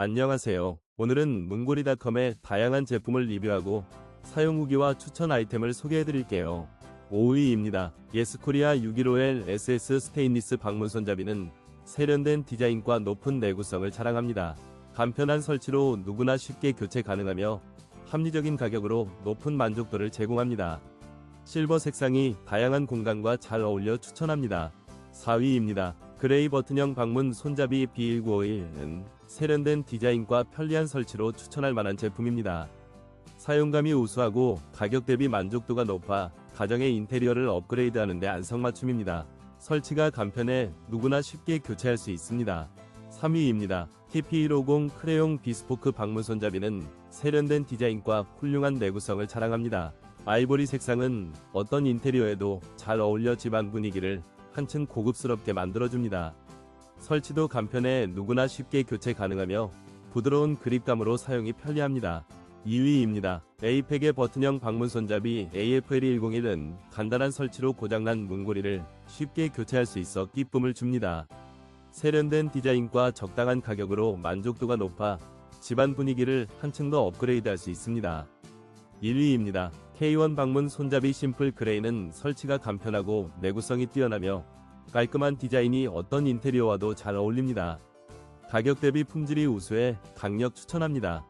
안녕하세요. 오늘은 문고리닷컴의 다양한 제품을 리뷰하고 사용 후기와 추천 아이템을 소개해드릴게요. 5위입니다. 예스코리아 615L SS 스테인리스 방문 손 잡이는 세련된 디자인과 높은 내구성을 자랑합니다. 간편한 설치로 누구나 쉽게 교체 가능하며 합리적인 가격으로 높은 만족도를 제공합니다. 실버 색상이 다양한 공간과 잘 어울려 추천합니다. 4위입니다. 그레이 버튼형 방문 손잡이 B1951은 세련된 디자인과 편리한 설치로 추천할 만한 제품입니다. 사용감이 우수하고 가격 대비 만족도가 높아 가정의 인테리어를 업그레이드하는 데 안성맞춤입니다. 설치가 간편해 누구나 쉽게 교체할 수 있습니다. 3위입니다. TP150 크레용 비스포크 방문 손잡이는 세련된 디자인과 훌륭한 내구성을 자랑합니다. 아이보리 색상은 어떤 인테리어에도 잘 어울려 집안 분위기를 한층 고급스럽게 만들어줍니다. 설치도 간편해 누구나 쉽게 교체 가능하며 부드러운 그립감으로 사용이 편리합니다. 2위입니다. 에이펙의 버튼형 방문 손잡이 AFL101은 간단한 설치로 고장난 문고리를 쉽게 교체할 수 있어 기쁨을 줍니다. 세련된 디자인과 적당한 가격으로 만족도가 높아 집안 분위기를 한층 더 업그레이드할 수 있습니다. 1위입니다. K1 방문 손잡이 심플 그레이는 설치가 간편하고 내구성이 뛰어나며 깔끔한 디자인이 어떤 인테리어와도 잘 어울립니다. 가격 대비 품질이 우수해 강력 추천합니다.